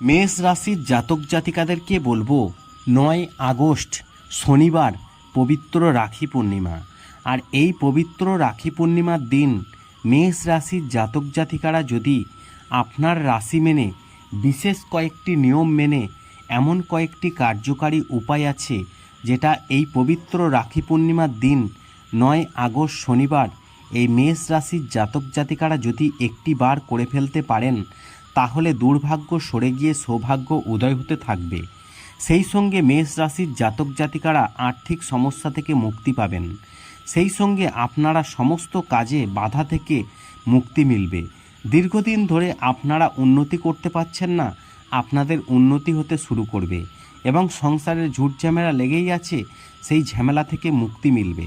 মেষ রাশির জাতক জাতিকাদেরকে বলব, নয় আগস্ট, শনিবার পবিত্র রাখি পূর্ণিমা। আর এই পবিত্র রাখি পূর্ণিমার দিন মেষ রাশির জাতক জাতিকারা যদি আপনার রাশি মেনে, বিশেষ কয়েকটি নিয়ম মেনে, এমন কয়েকটি কার্যকারী উপায় আছে যেটা এই পবিত্র রাখি পূর্ণিমার দিন, নয় আগস্ট, শনিবার এই মেষ রাশির জাতক জাতিকারা যদি একটি বার করে ফেলতে পারেন তাহলে দুর্ভাগ্য সরে গিয়ে সৌভাগ্য উদয় হতে থাকবে। সেই সঙ্গে মেষ রাশির জাতক জাতিকারা আর্থিক সমস্যা থেকে মুক্তি পাবেন। সেই সঙ্গে আপনারা সমস্ত কাজে বাধা থেকে মুক্তি মিলবে। দীর্ঘদিন ধরে আপনারা উন্নতি করতে পারছেন না, আপনাদের উন্নতি হতে শুরু করবে এবং সংসারের ঝুট ঝামেলা লেগেই আছে, সেই ঝামেলা থেকে মুক্তি মিলবে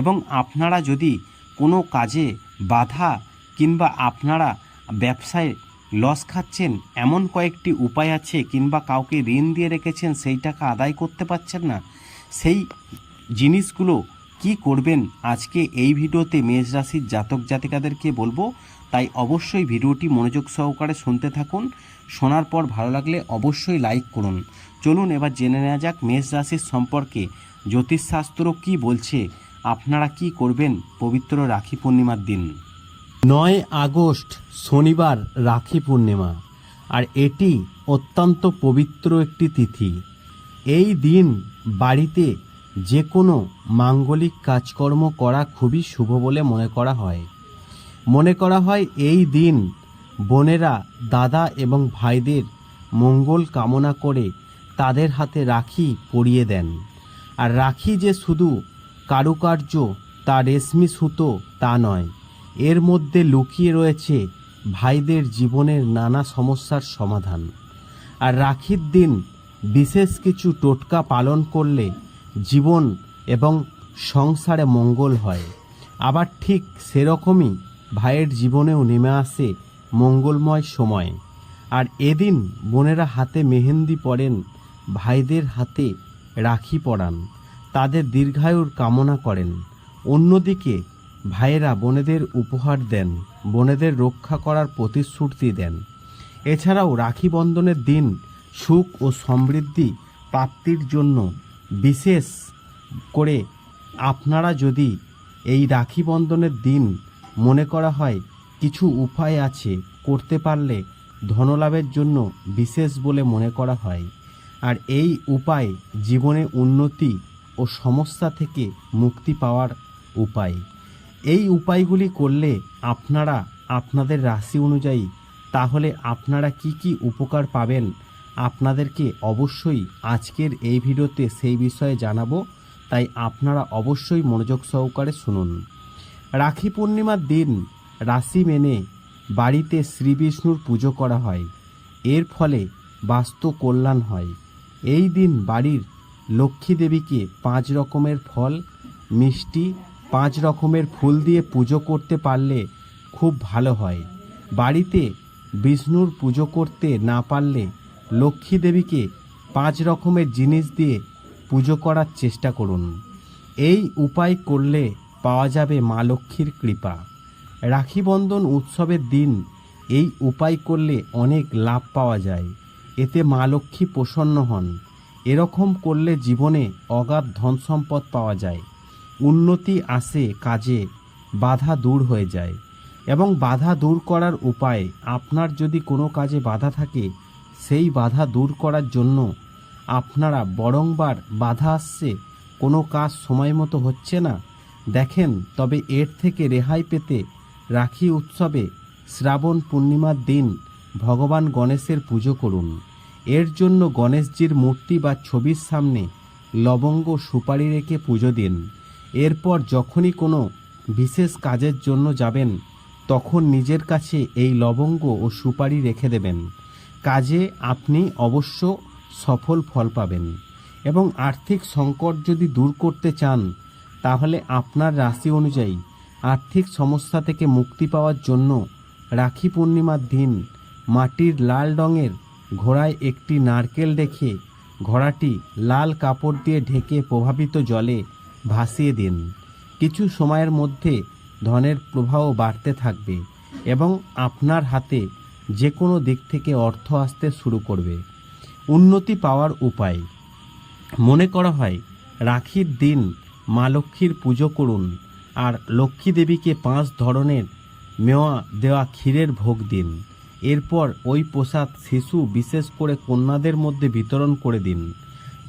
এবং আপনারা যদি কোনো কাজে বাধা কিংবা আপনারা ব্যবসায় লস খাচ্ছেন, এমন কয়েকটি উপায় আছে কিংবা কাউকে ঋণ দিয়ে রেখেছেন, সেই টাকা আদায় করতে পারছেন না। সেই জিনিসগুলো কি করবেন? আজকে এই ভিডিওতে মেষ রাশির জাতক জাতিকাদেরকে বলব, তাই অবশ্যই ভিডিওটি মনোযোগ সহকারে শুনতে থাকুন। শোনার পর ভালো লাগলে অবশ্যই লাইক করুন। চলুন এবার জেনে নেওয়া যাক মেষ রাশির সম্পর্কে। জ্যোতিষশাস্ত্র কি বলছে? আপনারা কি করবেন? পবিত্র রাখি পূর্ণিমার দিন। নয় আগস্ট শনিবার রাখি পূর্ণিমা, আর এটি অত্যন্ত পবিত্র একটি তিথি। এই দিন বাড়িতে যে কোনো মাঙ্গলিক কাজকর্ম করা খুবই শুভ বলে মনে করা হয়। মনে করা হয় এই দিন বোনেরা দাদা এবং ভাইদের মঙ্গল কামনা করে তাদের হাতে রাখি পরিয়ে দেন। আর রাখি যে শুধু কারুকার্য, তা রেশমি সুতো তা নয় এর মধ্যে লুকিয়ে রয়েছে ভাইদের জীবনের নানা সমস্যার সমাধান। আর রাখির দিন বিশেষ কিছু টোটকা পালন করলে জীবন এবং সংসারে মঙ্গল হয়। আবার ঠিক সেরকমই ভাইয়ের জীবনেও নেমে আসে মঙ্গলময় সময়। আর এদিন বোনেরা হাতে মেহেন্দি পরেন, ভাইদের হাতে রাখি পরান, তাদের দীর্ঘায়ুর কামনা করেন। অন্যদিকে ভাইয়েরা বোনেদের উপহার দেন, বোনেদের রক্ষা করার প্রতিশ্রুতি দেন। এছাড়াও রাখি বন্ধনের দিন সুখ ও সমৃদ্ধি প্রাপ্তির জন্য বিশেষ করে আপনারা যদি এই রাখি বন্ধনের দিন মনে করা হয়, কিছু উপায় আছে করতে পারলে ধনলাভের জন্য বিশেষ বলে মনে করা হয়। আর এই উপায় জীবনে উন্নতি ও সমস্যা থেকে মুক্তি পাওয়ার উপায়। এই উপায়গুলি করলে আপনারা আপনাদের রাশি অনুযায়ী, তাহলে আপনারা কি কি উপকার পাবেন আপনাদেরকে অবশ্যই আজকের এই ভিডিওতে সেই বিষয়ে জানাব। তাই আপনারা অবশ্যই মনোযোগ সহকারে শুনুন। রাখি পূর্ণিমার দিন রাশি মেনে বাড়িতে শ্রী বিষ্ণুর পুজো করা হয়। এর ফলে বাস্তু কল্যাণ হয়। এই দিন বাড়ির লক্ষ্মী দেবীকে পাঁচ রকমের ফল, মিষ্টি পাঁচ রকমের ফুল দিয়ে পুজো করতে পারলে খুব ভালো হয়। বাড়িতে বিষ্ণুর পুজো করতে না পারলে লক্ষ্মী দেবীকে পাঁচ রকমের জিনিস দিয়ে পুজো করার চেষ্টা করুন। এই উপায় করলে পাওয়া যাবে মা লক্ষ্মীর কৃপা। রাখি বন্ধন উৎসবের দিন এই উপায় করলে অনেক লাভ পাওয়া যায়। এতে মা লক্ষ্মী প্রসন্ন হন। এরকম করলে জীবনে অগাধ ধন সম্পদ পাওয়া যায়। উন্নতি আসে কাজে, বাধা দূর হয়ে যায়। এবং বাধা দূর করার উপায় আপনার যদি কোনো কাজে বাধা থাকে, সেই বাধা দূর করার জন্য আপনারা বরংবার বাধা আসছে, কোনো কাজ সময় মতো হচ্ছে না। দেখেন, তবে এর থেকে রেহাই পেতে রাখি উৎসবে শ্রাবণ পূর্ণিমার দিন ভগবান গণেশের পুজো করুন। এর জন্য গণেশজির মূর্তি বা ছবির সামনে লবঙ্গ সুপারি রেখে পুজো দিন। এরপর যখনই কোনো বিশেষ কাজের জন্য যাবেন, তখন নিজের কাছে এই লবঙ্গ ও সুপারি রেখে দেবেন। কাজে আপনি অবশ্য সফল ফল পাবেন এবং আর্থিক সংকট যদি দূর করতে চান, তাহলে আপনার রাশি অনুযায়ী আর্থিক সমস্যা থেকে মুক্তি পাওয়ার জন্য রাখি পূর্ণিমার দিন মাটির লাল রঙের ঘোড়ায় একটি নারকেল রেখে ঘোড়াটি লাল কাপড় দিয়ে ঢেকে প্রভাবিত জলে ভাসিয়ে দিন। কিছু সময়ের মধ্যে ধনের প্রবাহ বাড়তে থাকবে এবং আপনার হাতে যে কোনো দিক থেকে অর্থ আসতে শুরু করবে। উন্নতি পাওয়ার উপায়। মনে করা হয়, রাখির দিন মা লক্ষ্মীর পুজো করুন আর লক্ষ্মী দেবীকে পাঁচ ধরনের মেওয়া দেওয়া ক্ষীরের ভোগ দিন। এরপর ওই প্রসাদ শিশু বিশেষ করে কন্যাদের মধ্যে বিতরণ করে দিন।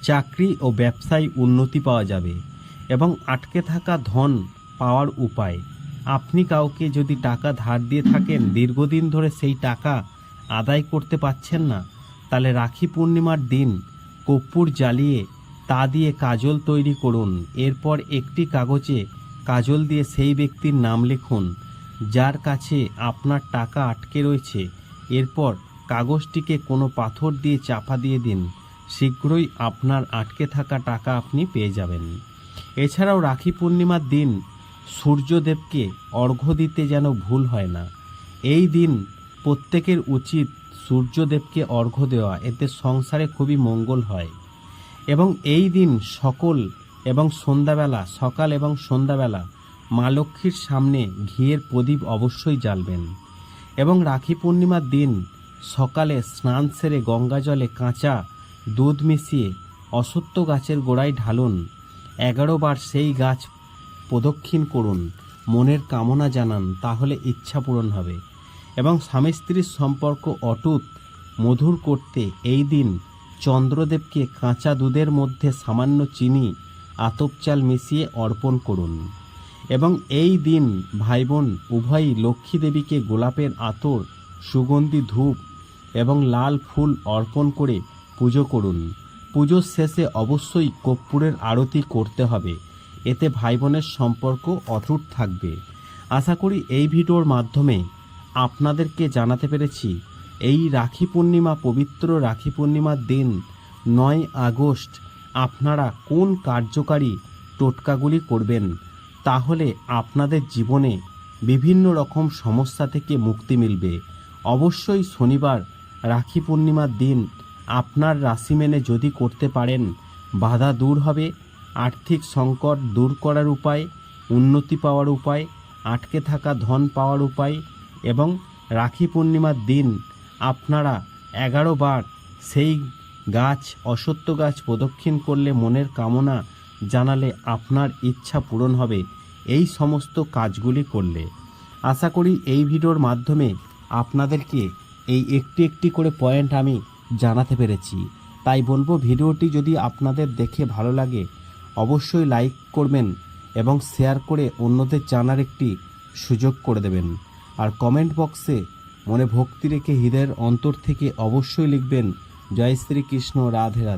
চাকরি ও ব্যবসায় উন্নতি পাওয়া যাবে। এবং আটকে থাকা ধন পাওয়ার উপায়। আপনি কাউকে যদি টাকা ধার দিয়ে থাকেন, দীর্ঘদিন ধরে সেই টাকা আদায় করতে পারছেন না, তাহলে রাখি পূর্ণিমার দিন কর্পূর জ্বালিয়ে তা দিয়ে কাজল তৈরি করুন। এরপর একটি কাগজে কাজল দিয়ে সেই ব্যক্তির নাম লিখুন, যার কাছে আপনার টাকা আটকে রয়েছে। এরপর কাগজটিকে কোনো পাথর দিয়ে চাপা দিয়ে দিন। শীঘ্রই আপনার আটকে থাকা টাকা আপনি পেয়ে যাবেন। এছাড়াও রাখি পূর্ণিমার দিন সূর্যদেবকে অর্ঘ্য দিতে যেন ভুল হয় না। এই দিন প্রত্যেকের উচিত সূর্যদেবকে অর্ঘ্য দেওয়া। এতে সংসারে খুবই মঙ্গল হয়। এবং এই দিন সকল এবং সন্ধ্যাবেলা, সকাল এবং সন্ধ্যাবেলা মা লক্ষ্মীর সামনে ঘিয়ের প্রদীপ অবশ্যই জ্বালবেন। এবং রাখি পূর্ণিমার দিন সকালে স্নান সেরে গঙ্গা জলে কাঁচা দুধ মিশিয়ে অসত্য গাছের গোড়ায় ঢালুন। এগারো বার সেই গাছ প্রদক্ষিণ করুন, মনের কামনা জানান, তাহলে ইচ্ছা পূরণ হবে। এবং স্বামী স্ত্রীর সম্পর্ক অটুট, মধুর করতে এই দিন চন্দ্রদেবকে কাঁচা দুধের মধ্যে সামান্য চিনি, আতপ চাল মিশিয়ে অর্পণ করুন। এবং এই দিন ভাই বোন উভয়ই লক্ষ্মী দেবীকে গোলাপের আতর, সুগন্ধি ধূপ এবং লাল ফুল অর্পণ করে পুজো করুন। পুজোর শেষে অবশ্যই কর্পূরের আরতি করতে হবে। এতে ভাই বোনের সম্পর্ক অটুট থাকবে। আশা করি এই ভিডিওর মাধ্যমে আপনাদেরকে জানাতে পেরেছি, এই রাখি পূর্ণিমা, পবিত্র রাখি পূর্ণিমার দিন নয় আগস্ট আপনারা কোন কার্যকারী টোটকাগুলি করবেন, তাহলে আপনাদের জীবনে বিভিন্ন রকম সমস্যা থেকে মুক্তি মিলবে। অবশ্যই শনিবার রাখি পূর্ণিমার দিন আপনার রাশি মেনে যদি করতে পারেন, বাধা দূর হবে, আর্থিক সংকট দূর করার উপায়, উন্নতি পাওয়ার উপায়, আটকে থাকা ধন পাওয়ার উপায় এবং রাখি পূর্ণিমার দিন আপনারা এগারো বার সেই গাছ অসত্য গাছ প্রদক্ষিণ করলে মনের কামনা জানালে আপনার ইচ্ছা পূরণ হবে। এই সমস্ত কাজগুলি করলে। আশা করি এই ভিডিওর মাধ্যমে আপনাদেরকে এই একটি একটি করে পয়েন্ট আমি জানাতে পেরেছি। তাই বলব, ভিডিওটি যদি আপনাদের দেখে ভালো লাগে, অবশ্যই লাইক করবেন এবং শেয়ার করে অন্যদের জানার একটি সুযোগ করে দেবেন। আর কমেন্ট বক্সে মনে ভক্তি রেখে হৃদয়ের অন্তর থেকে অবশ্যই লিখবেন, জয় শ্রীকৃষ্ণ, রাধে রাধে।